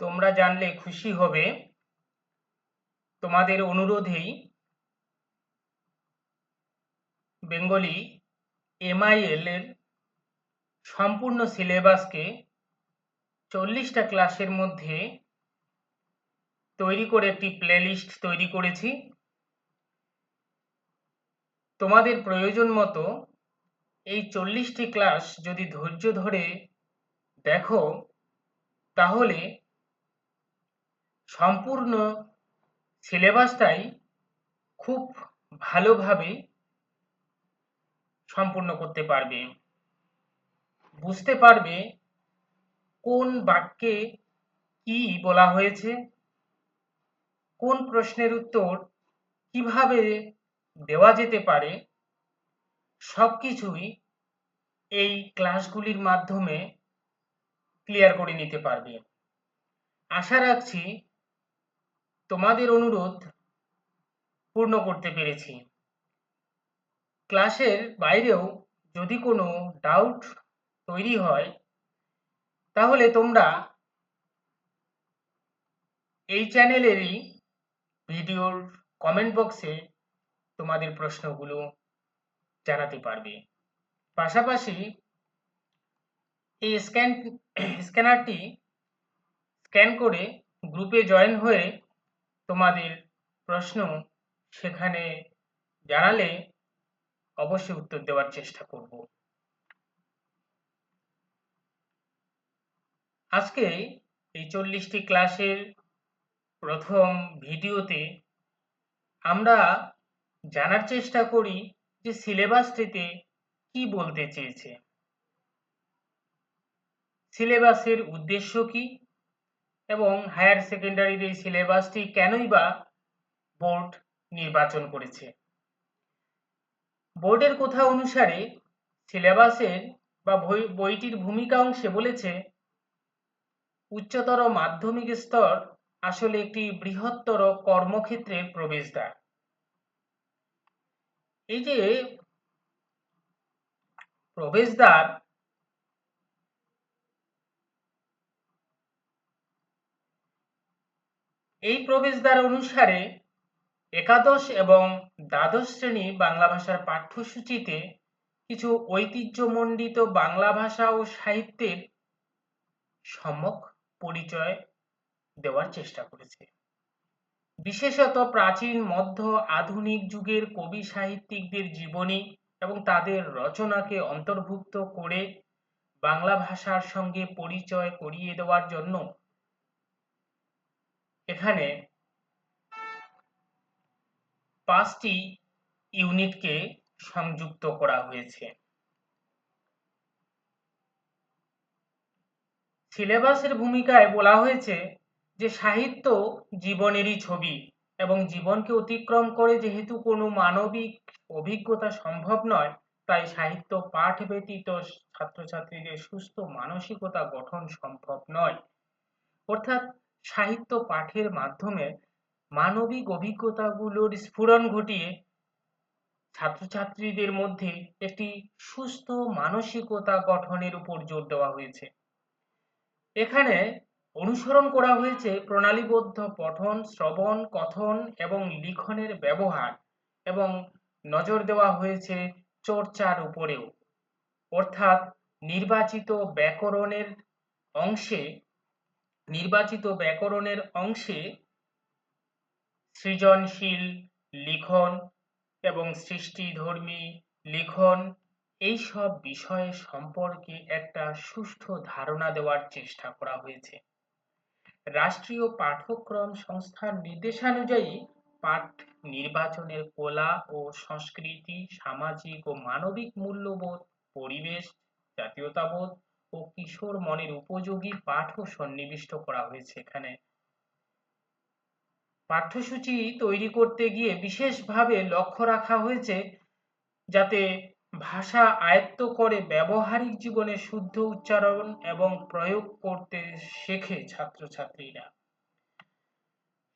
তোমরা জানলে খুশি হবে। তোমাদের অনুরোধেই বেঙ্গলি এমআইএল এর সম্পূর্ণ সিলেবাসকে চল্লিশটা ক্লাসের মধ্যে তৈরি করে একটি প্লেলিস্ট তৈরি করেছি। তোমাদের প্রয়োজন মতো এই চল্লিশটি ক্লাস যদি ধৈর্য ধরে দেখো, তাহলে সম্পূর্ণ সিলেবাসটাই খুব ভালোভাবে সম্পূর্ণ করতে পারবে। বুঝতে পারবে কোন বাক্যে কি বলা হয়েছে, কোন প্রশ্নের উত্তর কীভাবে দেওয়া যেতে পারে, সবকিছুই এই ক্লাসগুলির মাধ্যমে ক্লিয়ার করে নিতে পারবে। আশা রাখছি তোমাদের অনুরোধ পূর্ণ করতে পেরেছি। ক্লাসের বাইরেও যদি কোনো ডাউট তৈরি হয়, তাহলে তোমরা এই চ্যানেলেরই ভিডিওর কমেন্ট বক্সে তোমাদের প্রশ্নগুলো জানাতে পারবে। পাশাপাশি এই স্ক্যান স্ক্যানারটি স্ক্যান করে গ্রুপে জয়েন হয়ে তোমাদের প্রশ্ন সেখানে জানালে অবশ্যই উত্তর দেওয়ার চেষ্টা করব। আজকে এই চল্লিশটি ক্লাসের প্রথম ভিডিওতে আমরা জানার চেষ্টা করি যে সিলেবাসটিতে কি বলতে চেয়েছে। সিলেবাসের উদ্দেশ্য কি? এবং হায়ার সেকেন্ডারির এই সিলেবাসটি কেনই বা বোর্ড নির্বাচন করেছে? বোর্ডের কথা অনুসারে সিলেবাসের বা বইটির ভূমিকা অংশে বলেছে, উচ্চতর মাধ্যমিক স্তর আসলে একটি বৃহত্তর কর্মক্ষেত্রের প্রবেশদ্বার। এই যে প্রবেশদ্বার এই প্রবেশদ্বার অনুসারে একাদশ এবং দ্বাদশ শ্রেণি বাংলা ভাষার পাঠ্যসূচিতে কিছু ঐতিহ্যমণ্ডিত বাংলা ভাষা ও সাহিত্যের সম্যক পরিচয় দেওয়ার চেষ্টা করেছে। বিশেষত প্রাচীন, মধ্য, আধুনিক যুগের কবি সাহিত্যিকদের জীবনী এবং তাদের রচনাকে অন্তর্ভুক্ত করে বাংলা ভাষার সঙ্গে পরিচয় করিয়ে দেওয়ার জন্য এখানে পাঁচটি ইউনিটকে সংযুক্ত করা হয়েছে। সিলেবাসের ভূমিকায় বলা হয়েছে যে সাহিত্য জীবনেরই ছবি এবং জীবনকে অতিক্রম করে যেহেতু কোনো মানবিক অভিজ্ঞতা সম্ভব নয়, তাই সাহিত্য পাঠ ব্যতীত ছাত্রছাত্রীদের সুস্থ মানসিকতা গঠন সম্ভব নয়। অর্থাৎ সাহিত্য পাঠের মাধ্যমে মানবিক অভিজ্ঞতাগুলোর স্ফুরণ ঘটিয়ে ছাত্রছাত্রীদের মধ্যে একটি সুস্থ মানসিকতা গঠনের উপর জোর দেওয়া হয়েছে। এখানে অনুসরণ করা হয়েছে প্রণালীবদ্ধ পঠন, শ্রবণ, কথন এবং লিখনের ব্যবহার এবং নজর দেওয়া হয়েছে চর্চার উপরেও। অর্থাৎ নির্বাচিত ব্যাকরণের অংশে নির্বাচিত ব্যাকরণের অংশে সৃজনশীল লিখন এবং সৃষ্টিধর্মী লিখন এই সব বিষয় সম্পর্কে একটা সুষ্ঠু ধারণা দেওয়ার চেষ্টা করা হয়েছে। রাষ্ট্রীয় পাঠ্যক্রম সংস্থার নির্দেশানুযায়ী পাঠ নির্বাচনের কলা ও সংস্কৃতি, সামাজিক ও মানবিক মূল্যবোধ, পরিবেশ, জাতীয়তাবোধ ও কিশোর মনের উপযোগী পাঠও সন্নিবিষ্ট করা হয়েছে এখানে। পাঠ্যসূচি তৈরি করতে গিয়ে বিশেষভাবে লক্ষ্য রাখা হয়েছে যাতে ভাষা আয়ত্ত করে ব্যবহারিক জীবনে শুদ্ধ উচ্চারণ এবং প্রয়োগ করতে শেখে ছাত্রছাত্রীরা।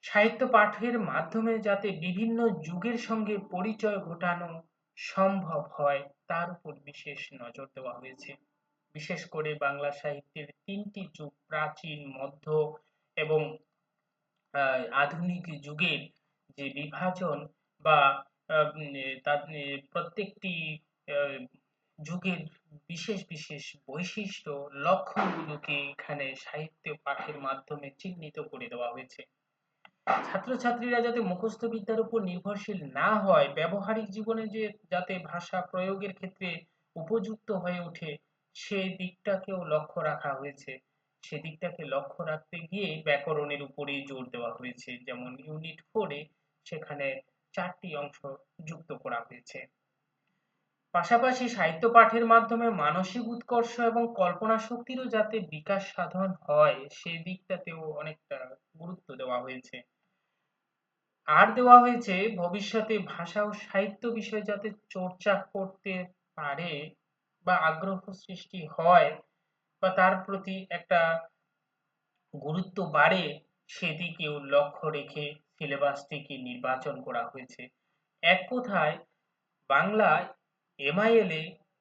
সাহিত্য পাঠের মাধ্যমে যাতে বিভিন্ন যুগের সঙ্গে পরিচয় ঘটানো সম্ভব হয়, তার উপর বিশেষ নজর দেওয়া হয়েছে। বিশেষ করে বাংলা সাহিত্যের তিনটি যুগ, প্রাচীন, মধ্য এবং আধুনিক যুগের যে বিভাজন বা তার প্রত্যেকটি যুগের বিশেষ বিশেষ বৈশিষ্ট্য লক্ষণগুলোকে এখানে সাহিত্য পাঠের মাধ্যমে চিহ্নিত করে দেওয়া হয়েছে। ছাত্রছাত্রীরা যাতে মুখস্থ বিদ্যার উপর নির্ভরশীল না হয়, ব্যবহারিক জীবনে যে যাতে ভাষা প্রয়োগের ক্ষেত্রে উপযুক্ত হয়ে ওঠে সেই দিকটাকেও লক্ষ্য রাখা হয়েছে। সেদিকটাকে লক্ষ্য রাখতে গিয়ে ব্যাকরণের উপরেই জোর দেওয়া হয়েছে। যেমন ইউনিট ফোরে সেখানে চারটি অংশ যুক্ত করা হয়েছে। পাশাপাশি সাহিত্য পাঠের মাধ্যমে মানসিক উৎকর্ষ এবং কল্পনা শক্তিরও যাতে বিকাশ সাধন হয় সেই দিকটাতেও অনেকটা গুরুত্ব দেওয়া হয়েছে। আর দেওয়া হয়েছে, ভবিষ্যতে ভাষা ও সাহিত্য বিষয়ে যাতে চর্চা করতে পারে বা আগ্রহ সৃষ্টি হয় বা তার প্রতি একটা গুরুত্ব বাড়ে, সেদিকেও লক্ষ্য রেখে সিলেবাসটিকে নির্বাচন করা হয়েছে। এক কথায়, বাংলা এমআইএল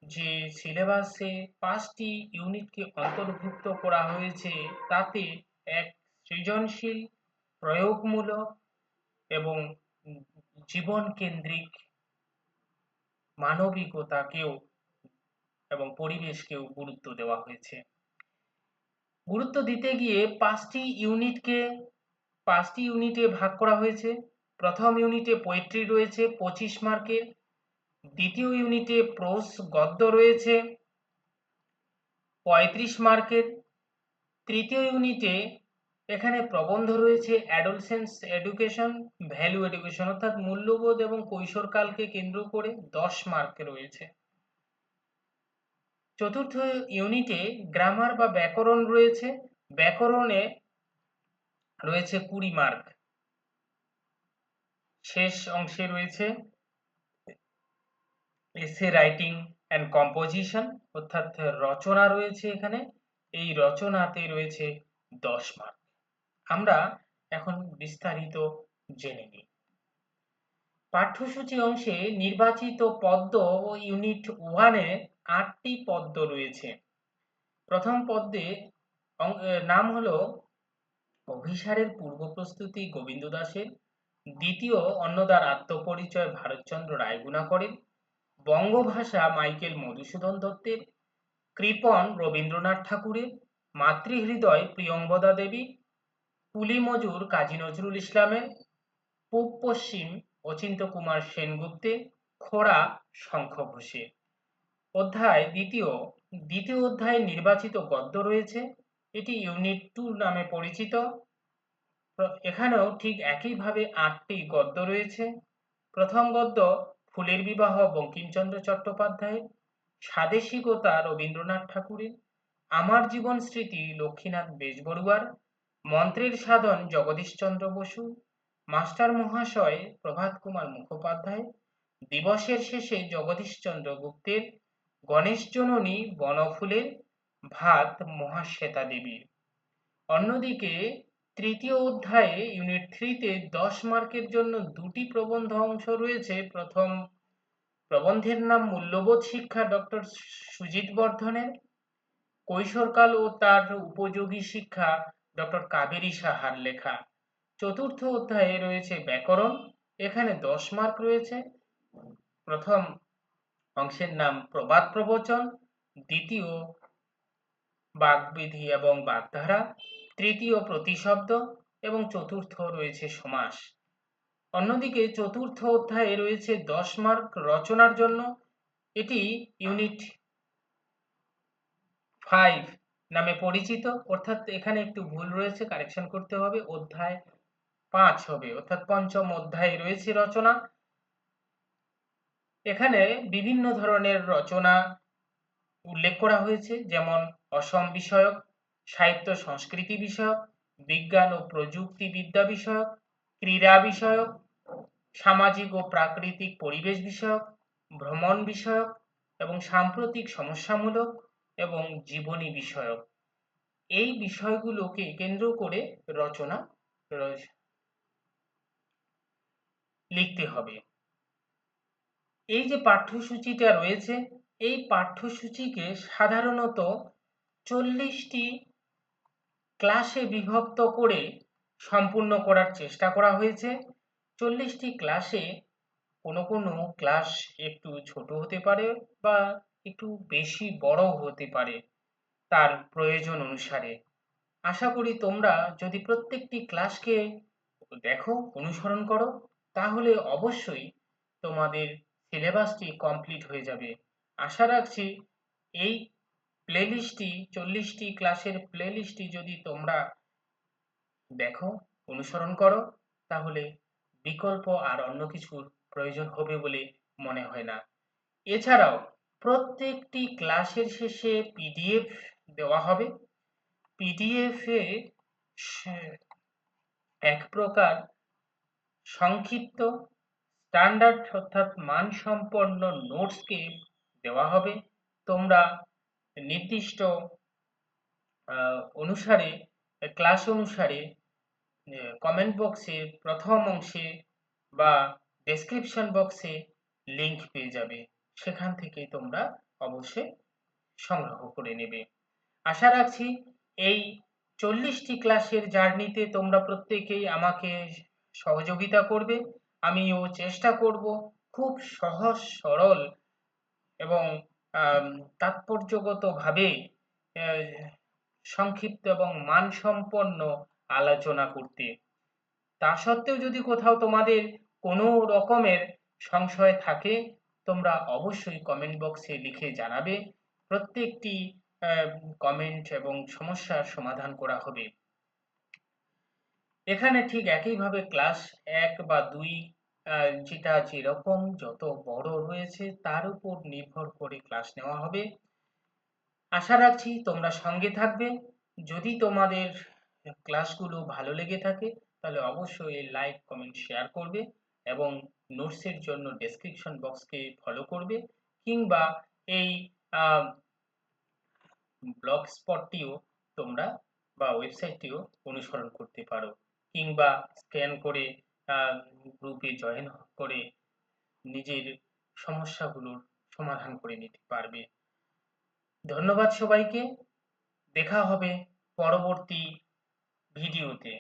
যে সিলেবাসে পাঁচটি ইউনিটকে অন্তর্ভুক্ত করা হয়েছে, তাতে এক সৃজনশীল, প্রয়োগমূলক এবং জীবন কেন্দ্রিক মানবিকতাকেও এবং পরিবেশকেও গুরুত্ব দেওয়া হয়েছে। গুরুত্ব দিতে গিয়ে পাঁচটি ইউনিটকে, পাঁচটি ইউনিটে ভাগ করা হয়েছে। প্রথম ইউনিটে পোয়েট্রি রয়েছে পঁচিশ মার্কের দ্বিতীয় ইউনিটে প্রোস গদ্য রয়েছে পঁয়ত্রিশ মার্কের, তৃতীয় ইউনিটে এখানে প্রবন্ধ রয়েছে অ্যাডোলসেন্স এডুকেশন ভ্যালু এডুকেশন অর্থাৎ মূল্যবোধ এবং কৈশোরকালকে কেন্দ্র করে দশ মার্কে রয়েছে। চতুর্থ ইউনিটে গ্রামার বা ব্যাকরণ রয়েছে। ব্যাকরণে রয়েছে কুড়ি মার্ক। শেষ অংশে রয়েছে এসে রাইটিং অ্যান্ড কম্পোজিশন, অর্থাৎ রচনা রয়েছে এখানে। এই রচনাতে রয়েছে দশ মার্ক। আমরা এখন বিস্তারিত জেনে নিই। পাঠ্যসূচি অংশে নির্বাচিত পদ্ম ও ইউনিট ওয়ানে আটটি পদ্ম রয়েছে। প্রথম পদ্মে নাম হলো অভিসারের পূর্ব প্রস্তুতি গোবিন্দ দাসের, দ্বিতীয় অন্নদার আত্মপরিচয় ভারতচন্দ্র রায়গুনা করেন বঙ্গভাষা মাইকেল মধুসূদন দত্তের, কৃপন রবীন্দ্রনাথ ঠাকুরের, মাতৃহৃদয় প্রিয়ঙ্গদা দেবী কুলি মজুর কাজী নজরুল ইসলামের, পূব পশ্চিম অচিন্ত কুমার সেনগুপ্তে খোড়া শঙ্খ ঘোষে অধ্যায় দ্বিতীয় দ্বিতীয় অধ্যায়ে নির্বাচিত গদ্য রয়েছে। এটি ইউনিট টু নামে পরিচিত। এখানেও ঠিক একইভাবে আটটি গদ্য রয়েছে। প্রথম গদ্য ফুলের বিবাহ বঙ্কিমচন্দ্র চট্টোপাধ্যায়ের, স্বাদেশিকতা রবীন্দ্রনাথ ঠাকুরের, আমার জীবন স্মৃতি লক্ষ্মীনাথ বেজবড়ুয়ার, মন্ত্রের সাধন জগদীশচন্দ্র বসু, মাস্টার মহাশয় প্রভাত কুমার মুখোপাধ্যায়, দিবসের শেষে জগদীশচন্দ্র গুপ্তের গণেশ জননী বনফুলের ভাত মহাশ্বেতা দেবীর অন্যদিকে তৃতীয় অধ্যায়ে ইউনিট থ্রিতে দশ মার্কের জন্য দুটি প্রবন্ধ অংশ রয়েছে। প্রথম প্রবন্ধের নাম মূল্যবোধ শিক্ষা ডক্টর সুজিত বর্ধনের, কৈশোরকাল ও তার উপযোগী শিক্ষা ডক্টর কাবেরী সাহার লেখা। চতুর্থ অধ্যায়ে রয়েছে ব্যাকরণ, এখানে দশ মার্ক রয়েছে। প্রথম অংশের নাম প্রবাদ প্রবচন, দ্বিতীয় বাগবিধি এবং বাগধারা, তৃতীয় প্রতিশব্দ এবং চতুর্থ রয়েছে সমাস। অন্যদিকে চতুর্থ অধ্যায়ে রয়েছে দশ মার্ক রচনার জন্য। এটি ইউনিট ফাইভ নামে পরিচিত। অর্থাৎ এখানে একটু ভুল রয়েছে, কারেকশন করতে হবে। অধ্যায় পাঁচ হবে। অর্থাৎ পঞ্চম অধ্যায়ে রয়েছে রচনা। এখানে বিভিন্ন ধরনের রচনা উল্লেখ করা হয়েছে, যেমন অসম বিষয়ক, সাহিত্য সংস্কৃতি বিষয়ক, বিজ্ঞান ও প্রযুক্তি বিদ্যা বিষয়ক, ক্রীড়া বিষয়ক, সামাজিক ও প্রাকৃতিক পরিবেশ বিষয়ক, ভ্রমণ বিষয়ক এবং সাম্প্রতিক সমস্যামূলক এবং জীবনী বিষয়ক। এই বিষয়গুলোকে কেন্দ্র করে রচনা লিখতে হবে। এই যে পাঠ্যসূচিটা রয়েছে, এই পাঠ্যসূচিকে সাধারণত চল্লিশটি ক্লাসে বিভক্ত করে সম্পূর্ণ করার চেষ্টা করা হয়েছে। চল্লিশটি ক্লাসে কোনো কোনো ক্লাস একটু ছোট হতে পারে বা একটু বেশি বড় হতে পারে তার প্রয়োজন অনুসারে। আশা করি তোমরা যদি প্রত্যেকটি ক্লাসকে দেখো, অনুসরণ করো, তাহলে অবশ্যই তোমাদের সিলেবাসটি কমপ্লিট হয়ে যাবে। আশা রাখছি এই প্লেলিস্টটি, চল্লিশটি ক্লাসের প্লেলিস্টটি যদি তোমরা দেখো, অনুসরণ করো, তাহলে বিকল্প আর অন্য কিছুর প্রয়োজন হবে বলে মনে হয় না। এছাড়াও প্রত্যেকটি ক্লাসের শেষে পিডিএফ দেওয়া হবে। পিডিএফ এক প্রকার সংক্ষিপ্ত স্ট্যান্ডার্ড অর্থাৎ মানসম্পন্ন নোটসকে দেওয়া হবে। তোমরা নির্দিষ্ট অনুসারে ক্লাস অনুসারে কমেন্ট বক্সে প্রথম অংশে বা ডেসক্রিপশন বক্সে লিংক পেয়ে যাবে। সেখান থেকে তোমরা অবশ্যই সংগ্রহ করে নেবে। আশা রাখছি এই চল্লিশটি ক্লাসের জার্নিতে তোমরা প্রত্যেকেই আমাকে সহযোগিতা করবে। আমিও চেষ্টা করব খুব সহজ, সরল এবং তাৎপর্যগতভাবে সংক্ষিপ্ত এবং মানসম্পন্ন আলোচনা করতে। তা সত্ত্বেও যদি কোথাও তোমাদের কোনো রকমের সংশয় থাকে, তোমরা অবশ্যই কমেন্ট বক্সে লিখে জানাবে। প্রত্যেকটি কমেন্ট এবং সমস্যার সমাধান করা হবে। এখানে ঠিক একইভাবে ক্লাস এক বা দুই যেটা যেরকম যত বড় রয়েছে তার উপর নির্ভর করে ক্লাস নেওয়া হবে। আশা রাখছি তোমরা সঙ্গে থাকবে। যদি তোমাদের ক্লাসগুলো ভালো লেগে থাকে তাহলে অবশ্যই লাইক কমেন্ট শেয়ার করবে এবং নোটসের জন্য ডেসক্রিপশন বক্সকে ফলো করবে কিংবা এই ব্লগ স্পটটিও তোমরা বা ওয়েবসাইটটিও অনুসরণ করতে পারো। কিংবা স্ক্যান করে গ্রুপে জয়েন করে নিজের সমস্যাগুলোর সমাধান করে নিতে পারবে। ধন্যবাদ সবাইকে। দেখা হবে পরবর্তী ভিডিওতে।